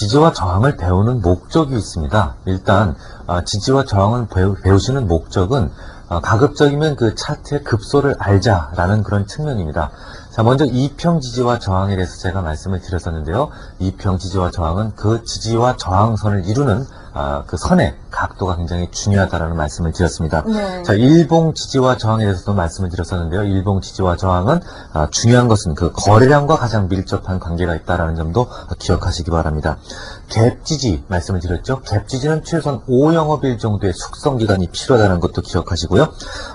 지지와 저항을 배우는 목적이 있습니다. 일단 아, 지지와 저항을 배우, 배우시는 목적은 아, 가급적이면 그 차트의 급소를 알자라는 그런 측면입니다. 자, 먼저 이평 지지와 저항에 대해서 제가 말씀을 드렸었는데요. 이평 지지와 저항은 그 지지와 저항선을 이루는 아, 그 선의 각도가 굉장히 중요하다라는 말씀을 드렸습니다. 네. 자, 일봉 지지와 저항에 대해서도 말씀을 드렸었는데요. 일봉 지지와 저항은 아, 중요한 것은 그 거래량과 가장 밀접한 관계가 있다라는 점도 기억하시기 바랍니다. 갭 지지 말씀을 드렸죠. 갭 지지는 최소한 5영업일 정도의 숙성 기간이 필요하다는 것도 기억하시고요.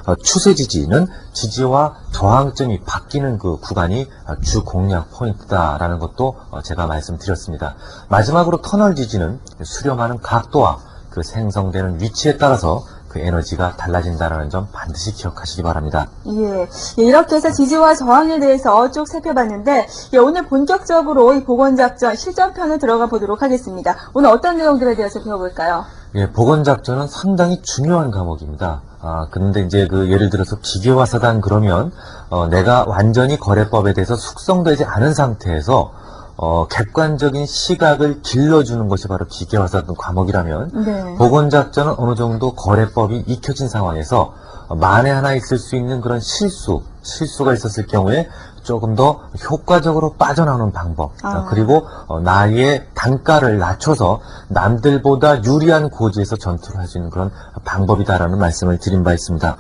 어, 추세 지지는 지지와 저항점이 바뀌는 그 구간이 아, 주 공략 포인트다라는 것도 어, 제가 말씀드렸습니다. 마지막으로 터널 지지는 수렴하는 각 도와 그 생성되는 위치에 따라서 그 에너지가 달라진다는 점 반드시 기억하시기 바랍니다. 예. 예, 이렇게 해서 지지와 저항에 대해서 쭉 살펴봤는데, 예, 오늘 본격적으로 이 보건작전 실전편에 들어가 보도록 하겠습니다. 오늘 어떤 내용들에 대해서 배워볼까요? 예, 보건작전은 상당히 중요한 과목입니다. 아, 근데 이제 그 예를 들어서 기계화 사단 그러면 어, 내가 완전히 거래법에 대해서 숙성되지 않은 상태에서 어, 객관적인 시각을 길러주는 것이 바로 기계화사단 과목이라면 네. 보건작전은 어느 정도 거래법이 익혀진 상황에서 어, 만에 하나 있을 수 있는 그런 실수, 실수가 있었을 경우에 조금 더 효과적으로 빠져나오는 방법, 아. 어, 그리고 어, 나의 단가를 낮춰서 남들보다 유리한 고지에서 전투를 할 수 있는 그런 방법이다라는 말씀을 드린 바 있습니다.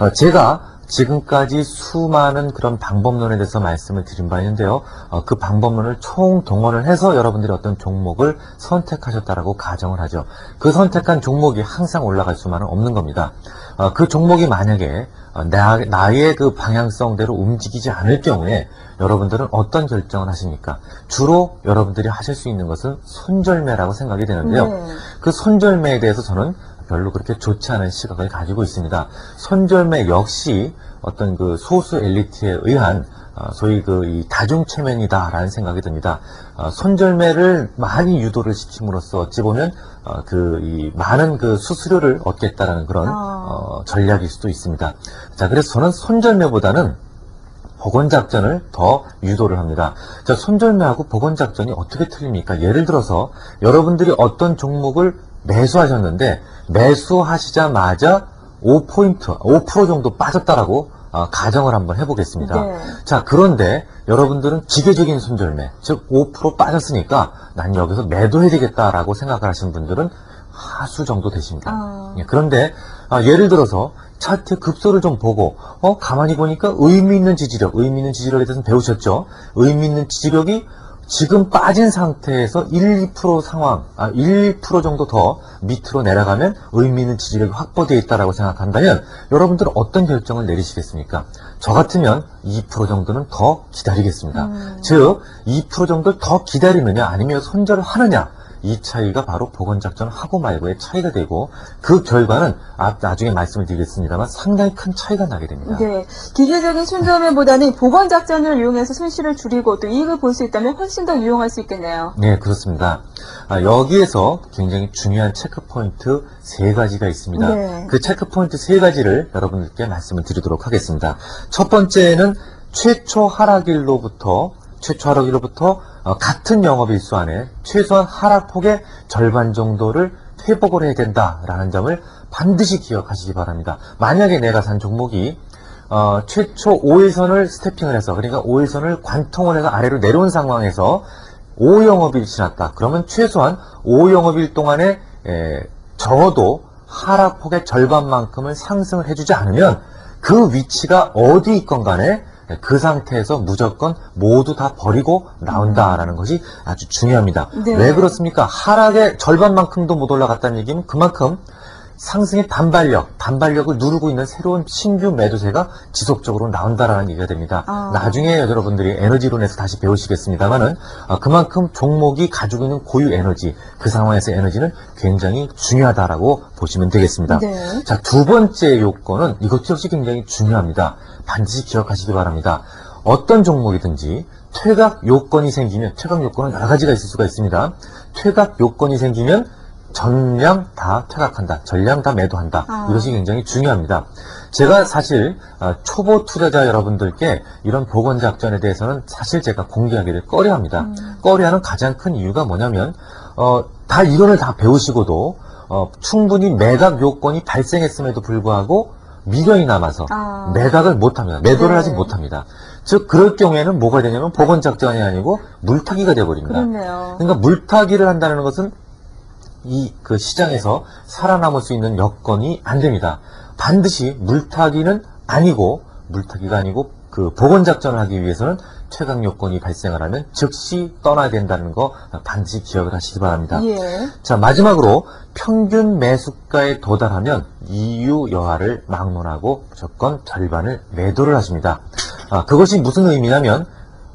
어, 제가 지금까지 수많은 그런 방법론에 대해서 말씀을 드린 바 있는데요. 어, 그 방법론을 총동원을 해서 여러분들이 어떤 종목을 선택하셨다라고 가정을 하죠. 그 선택한 종목이 항상 올라갈 수만은 없는 겁니다. 어, 그 종목이 만약에 어, 나, 나의 그 방향성대로 움직이지 않을 경우에 여러분들은 어떤 결정을 하십니까? 주로 여러분들이 하실 수 있는 것은 손절매라고 생각이 되는데요. 네. 그 손절매에 대해서 저는 별로 그렇게 좋지 않은 시각을 가지고 있습니다. 손절매 역시 어떤 그 소수 엘리트에 의한 어, 소위 그 이 다중 체면이다라는 생각이 듭니다. 어, 손절매를 많이 유도를 시킴으로써 어찌 보면 어, 그이 많은 그 수수료를 얻겠다라는 그런 아. 어, 전략일 수도 있습니다. 자, 그래서 저는 손절매보다는 복원작전을 더 유도를 합니다. 자, 손절매하고 복원작전이 어떻게 틀립니까? 예를 들어서 여러분들이 어떤 종목을 매수하셨는데 매수하시자마자 5포인트, 5% 정도 빠졌다라고 어, 가정을 한번 해보겠습니다. 네. 자, 그런데 여러분들은 기계적인 손절매, 즉 5% 빠졌으니까 난 여기서 매도해야 되겠다라고 생각을 하시는 분들은 하수 정도 되십니다. 아. 예, 그런데 아, 예를 들어서 차트 급소를 좀 보고 어 가만히 보니까 의미 있는 지지력, 의미 있는 지지력에 대해서 배우셨죠? 의미 있는 지지력이 지금 빠진 상태에서 1, 2% 상황, 아, 1, 2% 정도 더 밑으로 내려가면 의미 있는 지지력이 확보되어 있다라고 생각한다면 여러분들은 어떤 결정을 내리시겠습니까? 저 같으면 2% 정도는 더 기다리겠습니다. 음. 즉, 2% 정도를 더 기다리느냐 아니면 손절을 하느냐 이 차이가 바로 보건작전을 하고 말고의 차이가 되고 그 결과는 아, 나중에 말씀을 드리겠습니다만 상당히 큰 차이가 나게 됩니다. 네. 기계적인 손절매보다는 보건작전을 이용해서 손실을 줄이고 또 이익을 볼 수 있다면 훨씬 더 유용할 수 있겠네요. 네, 그렇습니다. 아, 여기에서 굉장히 중요한 체크 포인트 세 가지가 있습니다. 네. 그 체크 포인트 세 가지를 여러분들께 말씀을 드리도록 하겠습니다. 첫 번째는 최초 하락일로부터 최초 하락일로부터 어, 같은 영업일수 안에 최소한 하락폭의 절반 정도를 회복을 해야 된다라는 점을 반드시 기억하시기 바랍니다. 만약에 내가 산 종목이 어, 최초 5일선을 스태핑을 해서 그러니까 5일선을 관통을 해서 아래로 내려온 상황에서 5영업일 지났다. 그러면 최소한 5영업일 동안에 에, 적어도 하락폭의 절반만큼을 상승을 해주지 않으면 그 위치가 어디 있건 간에 그 상태에서 무조건 모두 다 버리고 나온다라는 것이 아주 중요합니다. 네. 왜 그렇습니까? 하락의 절반만큼도 못 올라갔다는 얘기는 그만큼 상승의 단발력, 단발력을 누르고 있는 새로운 신규 매도세가 지속적으로 나온다라는 얘기가 됩니다. 아. 나중에 여러분들이 에너지론에서 다시 배우시겠습니다만은 어, 그만큼 종목이 가지고 있는 고유 에너지, 그 상황에서 에너지는 굉장히 중요하다라고 보시면 되겠습니다. 네. 자, 두 번째 요건은 이것 역시 굉장히 중요합니다. 반드시 기억하시기 바랍니다. 어떤 종목이든지 퇴각 요건이 생기면 퇴각 요건은 여러 가지가 있을 수가 있습니다. 퇴각 요건이 생기면 전량 다 퇴각한다. 전량 다 매도한다. 아. 이것이 굉장히 중요합니다. 제가 사실 어, 초보 투자자 여러분들께 이런 보건 작전에 대해서는 사실 제가 공개하기를 꺼려합니다. 음. 꺼려하는 가장 큰 이유가 뭐냐면 어, 다 이론을 다 배우시고도 어, 충분히 매각 요건이 발생했음에도 불구하고 미련이 남아서 아. 매각을 못합니다. 매도를 네. 하지 못합니다. 즉 그럴 경우에는 뭐가 되냐면 보건 작전이 아니고 물타기가 되어버립니다. 그렇네요. 그러니까 물타기를 한다는 것은 이 그 시장에서 살아남을 수 있는 여건이 안 됩니다. 반드시 물타기는 아니고 물타기가 아니고 그 보건 작전을 하기 위해서는 최강 요건이 발생을 하면 즉시 떠나야 된다는 거 반드시 기억을 하시기 바랍니다. 예. 자 마지막으로 평균 매수가에 도달하면 이유 여하를 막론하고 무조건 절반을 매도를 하십니다. 아, 그것이 무슨 의미냐면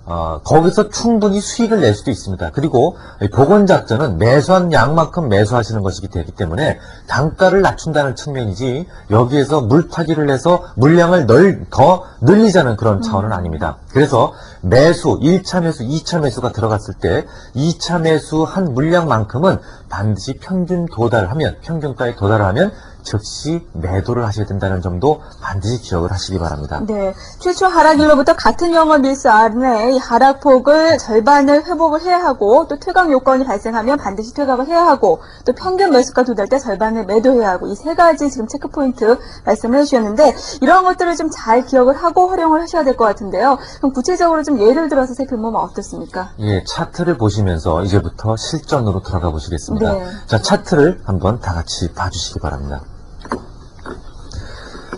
어, 거기서 충분히 수익을 낼 수도 있습니다. 그리고 이 보건 작전은 매수한 양만큼 매수하시는 것이기 되기 때문에 단가를 낮춘다는 측면이지 여기에서 물타기를 해서 물량을 널, 더 늘리자는 그런 차원은 아닙니다. 그래서 매수, 1차 매수, 2차 매수가 들어갔을 때 2차 매수 한 물량만큼은 반드시 평균 도달하면 평균가에 도달하면 즉시 매도를 하셔야 된다는 점도 반드시 기억을 하시기 바랍니다. 네. 최초 하락일로부터 같은 영업일수 안에 이 하락폭을 절반을 회복을 해야 하고 또 퇴각 요건이 발생하면 반드시 퇴각을 해야 하고 또 평균 매수가 도달 때 절반을 매도해야 하고 이 세 가지 지금 체크 포인트 말씀을 해주셨는데 이런 것들을 좀 잘 기억을 하고 활용을 하셔야 될 것 같은데요. 그럼 구체적으로 좀 예를 들어서 살펴보면 어떻습니까? 예, 차트를 보시면서 이제부터 실전으로 들어가 보시겠습니다. 네. 자, 차트를 한번 다 같이 봐주시기 바랍니다.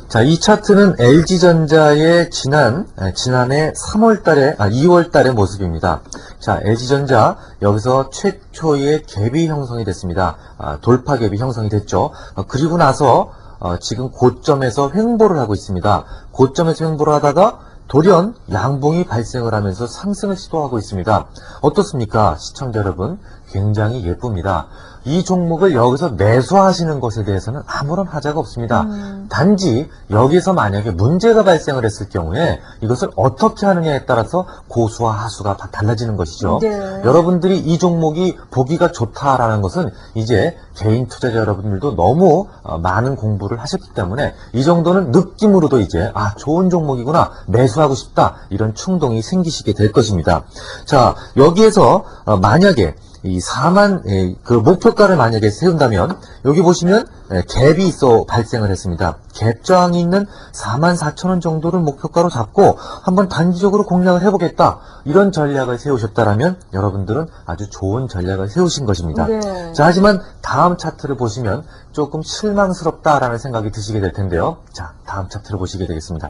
자, 이 차트는 LG전자의 지난, 아, 지난해 3월 달에, 아, 2월 달의 모습입니다. 자, LG전자, 여기서 최초의 갭이 형성이 됐습니다. 아, 돌파 갭이 형성이 됐죠. 어, 그리고 나서, 어, 지금 고점에서 횡보를 하고 있습니다. 고점에서 횡보를 하다가 돌연 양봉이 발생을 하면서 상승을 시도하고 있습니다. 어떻습니까? 시청자 여러분, 굉장히 예쁩니다. 이 종목을 여기서 매수하시는 것에 대해서는 아무런 하자가 없습니다. 음. 단지 여기서 만약에 문제가 발생을 했을 경우에 이것을 어떻게 하느냐에 따라서 고수와 하수가 다 달라지는 것이죠. 네. 여러분들이 이 종목이 보기가 좋다라는 것은 이제 개인 투자자 여러분들도 너무 어, 많은 공부를 하셨기 때문에 이 정도는 느낌으로도 이제 아 좋은 종목이구나 매수하고 싶다 이런 충동이 생기시게 될 것입니다. 자 여기에서 어, 만약에 이 4만 예, 그 목표가를 만약에 세운다면 여기 보시면 예, 갭이 있어 발생을 했습니다. 갭 저항이 있는 4만 4천 원 정도를 목표가로 잡고 한번 단기적으로 공략을 해보겠다 이런 전략을 세우셨다라면 여러분들은 아주 좋은 전략을 세우신 것입니다. 네. 자 하지만 다음 차트를 보시면 조금 실망스럽다라는 생각이 드시게 될 텐데요. 자 다음 차트를 보시게 되겠습니다.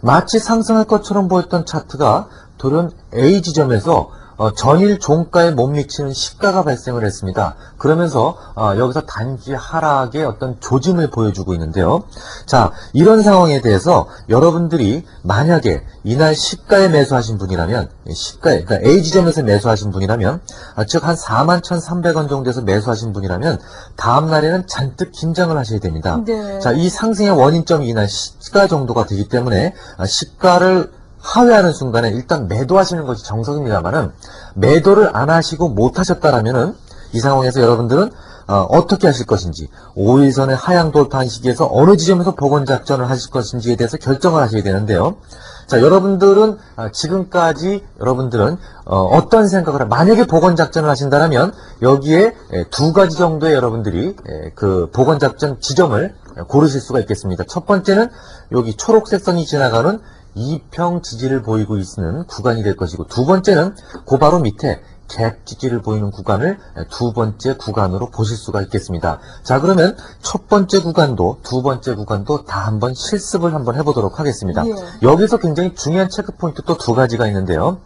마치 상승할 것처럼 보였던 차트가 돌연 A 지점에서 어, 전일 종가에 못 미치는 시가가 발생을 했습니다. 그러면서 어, 여기서 단기 하락의 어떤 조짐을 보여주고 있는데요. 자, 이런 상황에 대해서 여러분들이 만약에 이날 시가에 매수하신 분이라면 시가에 그러니까 A 지점에서 매수하신 분이라면 아, 즉한 41,300원 정도에서 매수하신 분이라면 다음 날에는 잔뜩 긴장을 하셔야 됩니다. 네. 자, 이 상승의 원인점이 이날 시가 정도가 되기 때문에 아, 시가를 하회하는 순간에 일단 매도하시는 것이 정석입니다만은 매도를 안 하시고 못 하셨다라면은 이 상황에서 여러분들은 어, 떻게 하실 것인지 5일선의 하향 돌파한 시기에서 어느 지점에서 복원 작전을 하실 것인지에 대해서 결정을 하셔야 되는데요. 자, 여러분들은 아, 지금까지 여러분들은 어, 떤 생각을 하- 만약에 복원 작전을 하신다면 여기에 에, 두 가지 정도의 여러분들이 에, 그 복원 작전 지점을 고르실 수가 있겠습니다. 첫 번째는 여기 초록색 선이 지나가는 이평 지지를 보이고 있는 구간이 될 것이고 두 번째는 그 바로 밑에 갭 지지를 보이는 구간을 두 번째 구간으로 보실 수가 있겠습니다. 자 그러면 첫 번째 구간도 두 번째 구간도 다 한번 실습을 한번 해보도록 하겠습니다. 예. 여기서 굉장히 중요한 체크 포인트 또 두 가지가 있는데요.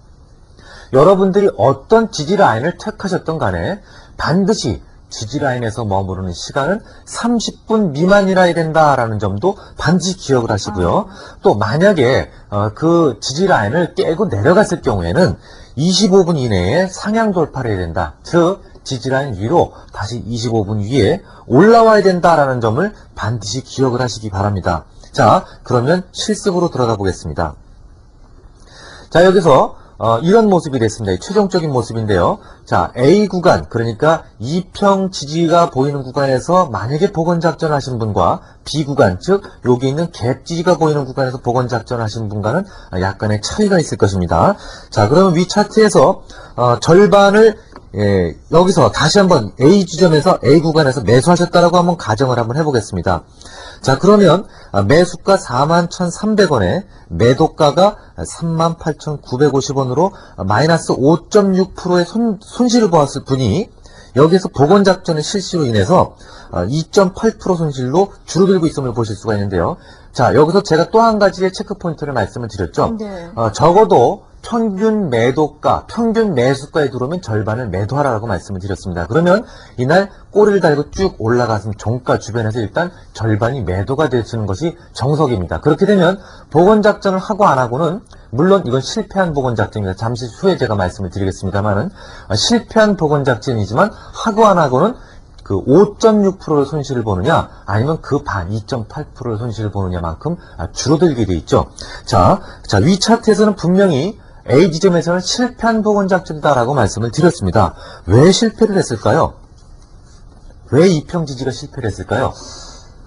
여러분들이 어떤 지지 라인을 택하셨던 간에 반드시 지지 라인에서 머무르는 시간은 30분 미만이라야 된다라는 점도 반드시 기억을 하시고요. 또 만약에 어, 그 지지 라인을 깨고 내려갔을 경우에는 25분 이내에 상향 돌파를 해야 된다. 즉 지지 라인 위로 다시 25분 위에 올라와야 된다라는 점을 반드시 기억을 하시기 바랍니다. 자, 그러면 실습으로 들어가 보겠습니다. 자, 여기서 어, 이런 모습이 됐습니다. 이 최종적인 모습인데요. 자, A 구간, 그러니까 2평 지지가 보이는 구간에서 만약에 복원작전 하신 분과 B 구간, 즉, 여기 있는 갭 지지가 보이는 구간에서 복원작전 하신 분과는 약간의 차이가 있을 것입니다. 자, 그러면 위 차트에서, 어, 절반을, 예, 여기서 다시 한번 A 지점에서 A 구간에서 매수하셨다라고 한번 가정을 한번 해보겠습니다. 자, 그러면 아, 매수가 41,300원에 매도가가 38,950원으로 마이너스 5.6%의 손, 손실을 보았을 분이 여기서 복원작전의 실시로 인해서 2.8% 손실로 줄어들고 있음을 보실 수가 있는데요. 자, 여기서 제가 또 한 가지의 체크 포인트를 말씀을 드렸죠. 네. 어, 적어도 평균 매도가, 평균 매수가에 들어오면 절반을 매도하라고 말씀을 드렸습니다. 그러면 이날 꼬리를 달고 쭉 올라가서 종가 주변에서 일단 절반이 매도가 되시는 것이 정석입니다. 그렇게 되면 복원작전을 하고 안 하고는 물론 이건 실패한 복원작전입니다. 잠시 후에 제가 말씀을 드리겠습니다만은 어, 실패한 복원작전이지만 하고 안 하고는 그 5.6%를 손실을 보느냐 아니면 그 반 2.8%를 손실을 보느냐만큼 아, 줄어들게 돼 있죠. 자, 자, 위 차트에서는 분명히 A 지점에서는 실패한 복원 작전이다라고 말씀을 드렸습니다. 왜 실패를 했을까요? 왜 이평 지지가 실패를 했을까요?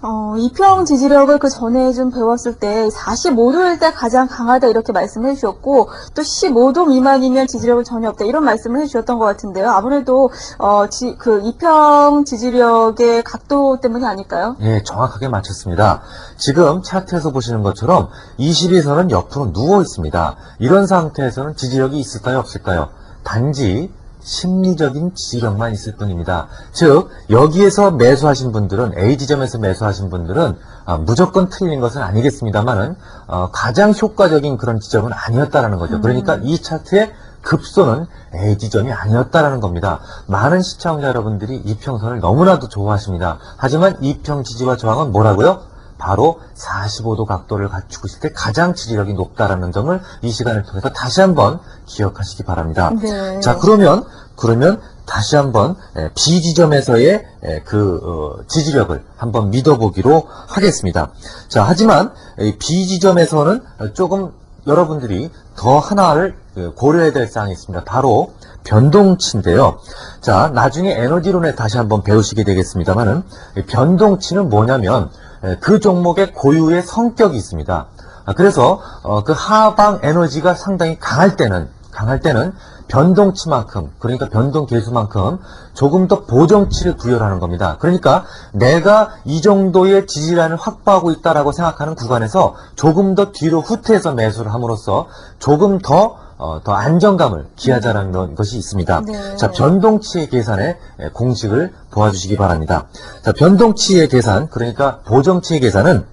어, 이평 지지력을 그 전에 좀 배웠을 때 45도일 때 가장 강하다 이렇게 말씀해 주셨고 또 15도 미만이면 지지력은 전혀 없다 이런 말씀을 해 주셨던 것 같은데요. 아무래도 어, 지, 그 이평 지지력의 각도 때문이 아닐까요? 예, 정확하게 맞췄습니다. 지금 차트에서 보시는 것처럼 22선은 옆으로 누워 있습니다. 이런 상태에서는 지지력이 있을까요, 없을까요? 단지 심리적인 지지력만 있을 뿐입니다. 즉, 여기에서 매수하신 분들은, A 지점에서 매수하신 분들은 아, 무조건 틀린 것은 아니겠습니다만은 어, 가장 효과적인 그런 지점은 아니었다라는 거죠. 그러니까 이 차트의 급소는 A 지점이 아니었다라는 겁니다. 많은 시청자 여러분들이 이평선을 너무나도 좋아하십니다. 하지만 이평 지지와 저항은 뭐라고요? 바로 45도 각도를 갖추고 있을 때 가장 지지력이 높다라는 점을 이 시간을 통해서 다시 한번 기억하시기 바랍니다. 네. 자, 그러면, 그러면 다시 한번 에, B 지점에서의 에, 그 어, 지지력을 한번 믿어보기로 하겠습니다. 자, 하지만 이 B 지점에서는 조금 여러분들이 더 하나를 그, 고려해야 될 사항이 있습니다. 바로 변동치인데요. 자, 나중에 에너지론에 다시 한번 배우시게 되겠습니다만은 변동치는 뭐냐면 에, 그 종목의 고유의 성격이 있습니다. 아, 그래서 어, 그 하방 에너지가 상당히 강할 때는 강할 때는 변동치만큼 그러니까 변동 계수만큼 조금 더 보정치를 부여하는 겁니다. 그러니까 내가 이 정도의 지지란을 확보하고 있다라고 생각하는 구간에서 조금 더 뒤로 후퇴해서 매수를 함으로써 조금 더 어, 더 안정감을 기하자라는 것이 있습니다. 네. 자, 변동치의 계산의 에, 공식을 보아주시기 바랍니다. 자, 변동치의 계산, 그러니까 보정치의 계산은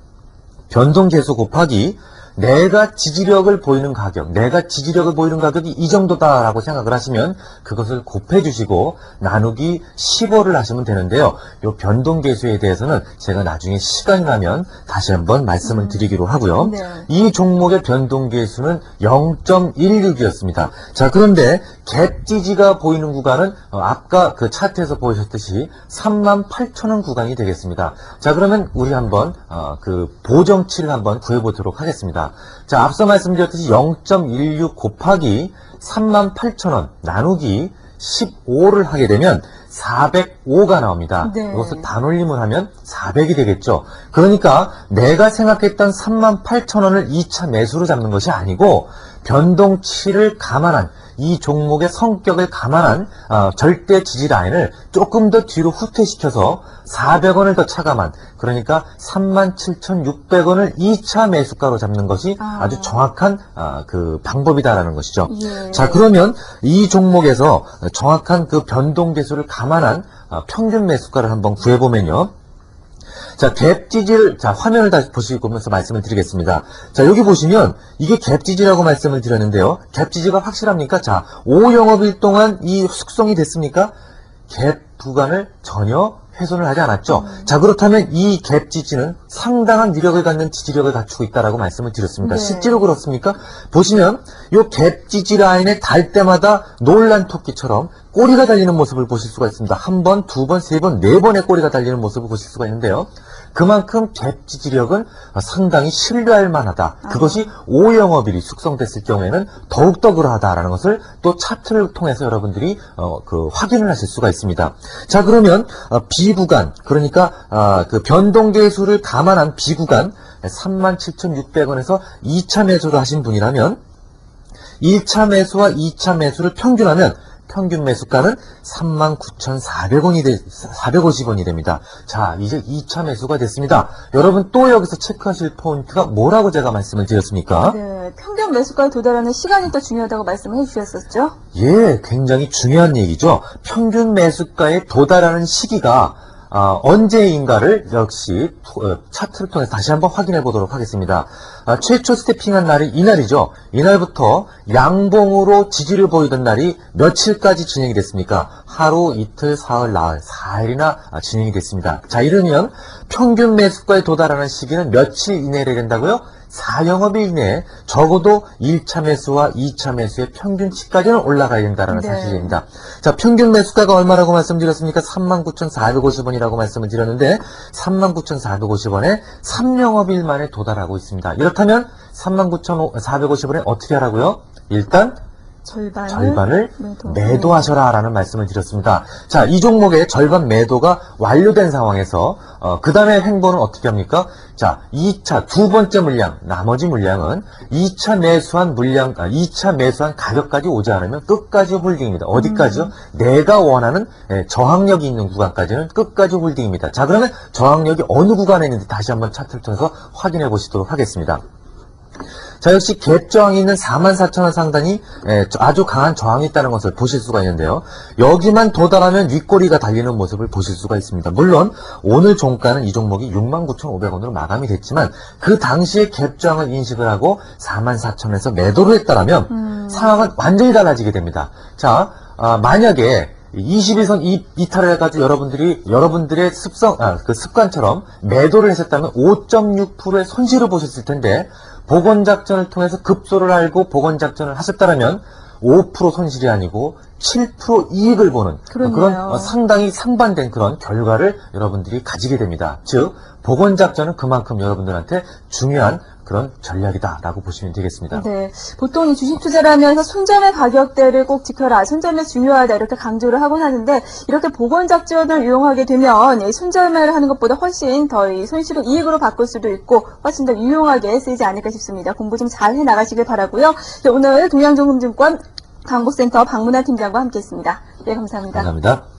변동계수 곱하기 내가 지지력을 보이는 가격, 내가 지지력을 보이는 가격이 이 정도다라고 생각을 하시면 그것을 곱해 주시고 나누기 15를 하시면 되는데요. 이 변동 계수에 대해서는 제가 나중에 시간이 나면 다시 한번 말씀을 드리기로 하고요. 네. 이 종목의 변동 계수는 0.16이었습니다. 자, 그런데 갭 지지가 보이는 구간은 어, 아까 그 차트에서 보셨듯이 38,000원 구간이 되겠습니다. 자, 그러면 우리 한번 어, 그 보정치를 한번 구해 보도록 하겠습니다. 자, 앞서 말씀드렸듯이 0.16 곱하기 38,000원 나누기 15를 하게 되면 405가 나옵니다. 네. 이것을 단올림을 하면 400이 되겠죠. 그러니까 내가 생각했던 38,000원을 2차 매수로 잡는 것이 아니고 변동치를 감안한 이 종목의 성격을 감안한 어, 절대 지지 라인을 조금 더 뒤로 후퇴시켜서 400원을 더 차감한 그러니까 37,600원을 2차 매수가로 잡는 것이 아. 아. 주 정확한 아, 그 방법이다라는 것이죠. 예. 자 그러면 이 종목에서 정확한 그 변동 계수를 감안한 아, 평균 매수가를 한번 구해보면요. 자, 갭 지지를, 자, 화면을 다시 보시면서 말씀을 드리겠습니다. 자, 여기 보시면, 이게 갭 지지라고 말씀을 드렸는데요. 갭 지지가 확실합니까? 자, 5영업일 동안 이 숙성이 됐습니까? 갭 구간을 전혀 훼손을 하지 않았죠. 자, 그렇다면 이 갭 지지는 상당한 위력을 갖는 지지력을 갖추고 있다라고 말씀을 드렸습니다. 네. 실제로 그렇습니까? 보시면 요갭 지지 라인에 달 때마다 놀란 토끼처럼 꼬리가 달리는 모습을 보실 수가 있습니다. 한 번, 두 번, 세 번, 네 번의 꼬리가 달리는 모습을 보실 수가 있는데요. 그만큼 갭 지지력은 상당히 신뢰할 만하다. 그것이 5영업일이 숙성됐을 경우에는 더욱더 그러하다라는 것을 또 차트를 통해서 여러분들이 어, 그 확인을 하실 수가 있습니다. 자 그러면 어, 비구간 그러니까 아, 그 변동계수를 감안한 비구간 37,600원에서 2차 매수를 하신 분이라면 1차 매수와 2차 매수를 평균하면 평균 매수가는 39,400원이 되, 450원이 됩니다. 자, 이제 2차 매수가 됐습니다. 여러분 또 여기서 체크하실 포인트가 뭐라고 제가 말씀을 드렸습니까? 네, 평균 매수가에 도달하는 시간이 또 중요하다고 말씀을 해주셨었죠? 예, 굉장히 중요한 얘기죠. 평균 매수가에 도달하는 시기가 아, 언제인가를 역시 토- 어, 차트를 통해서 다시 한번 확인해 보도록 하겠습니다. 아, 최초 스태핑한 날이 이날이죠. 이날부터 양봉으로 지지를 보이던 날이 며칠까지 진행이 됐습니까? 하루, 이틀, 사흘, 나흘, 4일이나 진행이 됐습니다. 자, 이러면 평균 매수가에 도달하는 시기는 며칠 이내에 된다고요? 4영업일 이내에 적어도 1차 매수와 2차 매수의 평균치까지는 올라가야 된다는 네. 사실입니다. 자, 평균 매수가가 얼마라고 말씀드렸습니까? 39,450원이라고 말씀을 드렸는데 39,450원에 3영업일 만에 도달하고 있습니다. 이렇다면 39,450원에 어떻게 하라고요? 일단 절반을, 절반을 매도. 매도 하셔라 라는 말씀을 드렸습니다. 자, 이 종목의 절반 매도가 완료된 상황에서 그 다음에 행보는 어떻게 합니까? 자, 2차 두 번째 물량, 나머지 물량은 2차 매수한 물량, 아, 2차 매수한 가격까지 오지 않으면 끝까지 홀딩입니다. 어디까지요? 내가 원하는 예, 저항력이 있는 구간까지는 끝까지 홀딩입니다. 자, 그러면 저항력이 어느 구간에 있는지 다시 한번 차트를 통해서 확인해 보시도록 하겠습니다. 자, 역시 갭 저항이 있는 44,000원 상단이 예, 저- 아주 강한 저항이 있다는 것을 보실 수가 있는데요. 여기만 도달하면 윗꼬리가 달리는 모습을 보실 수가 있습니다. 물론 오늘 종가는 이 종목이 69,500원으로 마감이 됐지만 그 당시에 갭 저항을 인식을 하고 44,000원에서 매도를 했다라면 음. 상황은 완전히 달라지게 됩니다. 자, 아, 만약에 21선 이, 이탈을 해가지고 여러분들이, 여러분들의 습성, 아, 그 습관처럼 매도를 했었다면 5.6%의 손실을 보셨을 텐데, 복원작전을 통해서 급소를 알고 복원작전을 하셨다면, 5% 손실이 아니고 7% 이익을 보는 그렇네요. 그런 어, 상당히 상반된 그런 결과를 여러분들이 가지게 됩니다. 즉, 복원작전은 그만큼 여러분들한테 중요한 그런 전략이다라고 보시면 되겠습니다. 네. 보통 이 주식 투자를 하면서 손절의 가격대를 꼭 지켜라. 손절매 중요하다. 이렇게 강조를 하곤 하는데, 이렇게 보건작전을 이용하게 되면, 이 손절매를 하는 것보다 훨씬 더이 손실을 이익으로 바꿀 수도 있고, 훨씬 더 유용하게 쓰이지 않을까 싶습니다. 공부 좀 잘 해 나가시길 바라고요 자, 오늘 동양종금증권 광고센터 박문환 팀장과 함께 했습니다. 네, 감사합니다. 감사합니다.